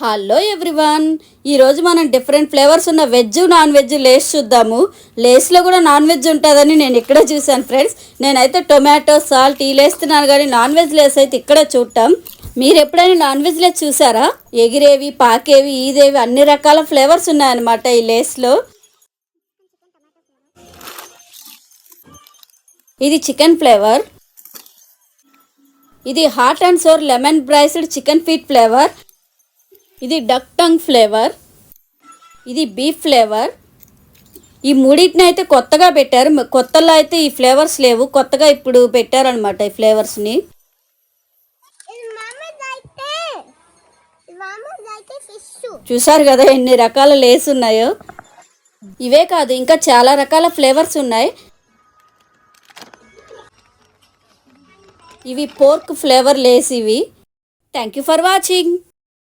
Hello everyone. ఈరోజు మనం different flavours ఉన్న వెజ్ నాన్ వెజ్ లేస్ చూద్దాము. లేస్లో కూడా నాన్ వెజ్ ఉంటుందని నేను ఇక్కడే చూశాను ఫ్రెండ్స్. నేనైతే టొమాటో సాల్ట్ ఈ లేస్తున్నాను కానీ నాన్ వెజ్ లేస్ అయితే ఇక్కడే చూడటం. మీరు ఎప్పుడైనా నాన్ వెజ్ లేస్ చూసారా? ఎగిరేవి పాకేవి ఈదేవి అన్ని రకాల ఫ్లేవర్స్ ఉన్నాయన్నమాట ఈ లేస్లో. ఇది చికెన్ ఫ్లేవర్. ఇది hot and sour lemon braised chicken feet flavour. ఇది డక్ టంగ్ ఫ్లేవర్ ఇది బీఫ్ ఫ్లేవర్ ఈ మూడింటిని అయితే కొత్తగా పెట్టారు. కొత్తలో అయితే ఈ ఫ్లేవర్స్ లేవు. కొత్తగా ఇప్పుడు పెట్టారనమాట ఈ ఫ్లేవర్స్ని చూసారు కదా ఎన్ని రకాల లేస్ ఉన్నాయో? ఇవే కాదు ఇంకా చాలా రకాల ఫ్లేవర్స్ ఉన్నాయి. ఇవి పోర్క్ ఫ్లేవర్ లేస్ ఇవి. Thank you for watching